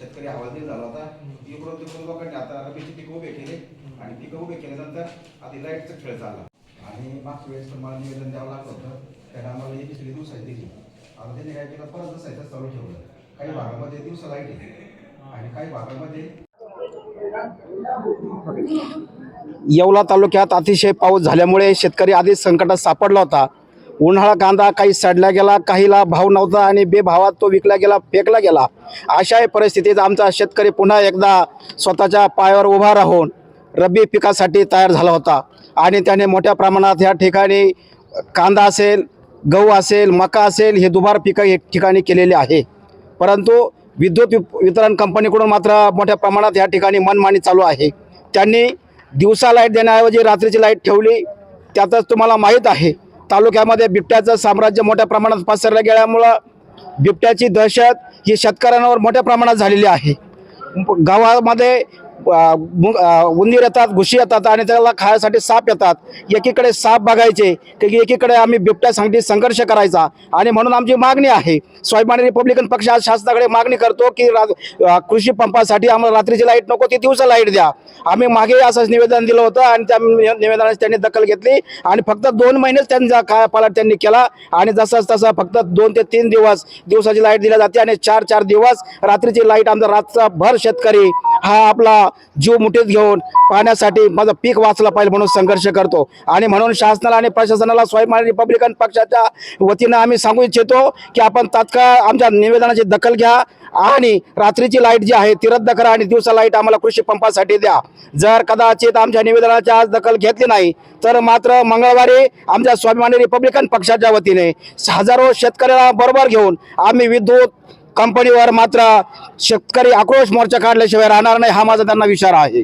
शेतकरी हवालदिल झाला होता. इकडून तिकडून लोकांनी आता रबीची पिकं उभे केले आणि पिकं उभे केल्यानंतर आता लाईटचा खेळ चालला. आणि मागच्या वेळेस पण मला निवेदन द्यावं लागलं होतं. त्या टायमाला ही दुसरी दिवसाची दिली. आता त्यांनी काय केलं? परत जसायचं चालू ठेवलं. काही भागामध्ये दिवसा लाइट आहे. आणि काही भागामध्ये येवला तालुक्यात अतिशय पाऊस झाल्यामुळे शेतकरी आधीच संकटात सापडला होता. उन्हाळा कांदा काही सडला गेला काहीला भाव नव्हता आणि बेभावात तो विकला गेला फेकला गेला. अशाही परिस्थितीत आमचा शेतकरी पुन्हा एकदा स्वतःच्या पायावर उभा राहून रब्बी पिकासाठी तयार झाला होता. आणि त्याने मोठ्या प्रमाणात या ठिकाणी कांदा असेल गहू असेल मका असेल हे दुबार पिकं एक ठिकाणी केलेले आहे. परंतु विद्युत विप- वितरण कंपनीकडून मात्र मोठ्या प्रमाणात या ठिकाणी मनमानी चालू आहे. त्यांनी दिवसा लाइट देण्याऐवजी रात्रीची लाइट ठेवली. त्यातच तुम्हाला माहीत आहे तालुक्यामध्ये बिबट्याचं साम्राज्य मोठ्या प्रमाणात पसरलं गेल्यामुळं बिबट्याची दहशत ही शेतकऱ्यांवर मोठ्या प्रमाणात झालेली आहे. गावामध्ये उंदीर येतात घुशी येतात आणि त्याला खायसाठी साप येतात. एकीकडे साप बघायचे की एकीकडे आम्ही बिबट्यासाठी संघर्ष करायचा. आणि म्हणून आमची मागणी आहे. स्वाभिमानी रिपब्लिकन पक्ष आज शासनाकडे मागणी करतो की रा कृषी पंपासाठी आम्हाला रात्रीची लाइट नको ती दिवसा लाइट द्या. आम्ही मागे असंच निवेदन दिलं होतं आणि त्या निवेदनाची त्यांनी दखल घेतली. आणि फक्त दोन महिनेच त्यांचा काय पालट त्यांनी केला. आणि जसाच तसं फक्त दोन ते तीन दिवस दिवसाची लाइट दिली जाते आणि चार चार दिवस रात्रीची लाइट आमचा रातचा भर शेतकरी हा आपला जीव मुठीत घेऊन पाण्यासाठी माझं पीक वाचलं पाहिजे म्हणून संघर्ष करतो. आणि म्हणून शासनाला आणि प्रशासनाला स्वाभिमानी रिपब्लिकन पक्षाच्या वतीनं आम्ही सांगू इच्छितो की आपण तात्काळ आमच्या निवेदनाची दखल घ्या आणि रात्रीची लाइट जी आहे ती रद्द करा आणि दिवसा लाइट आम्हाला कृषी पंपासाठी द्या. जर कदाचित आमच्या निवेदनाची आज दखल घेतली नाही तर मात्र मंगळवारी आमच्या स्वाभिमानी रिपब्लिकन पक्षाच्या वतीने हजारो शेतकऱ्याला बरोबर घेऊन आम्ही विद्युत कंपनीवर मात्र शेतकरी आक्रोश मोर्चा काढल्याशिवाय राहणार नाही हा माझा त्यांना विचार आहे.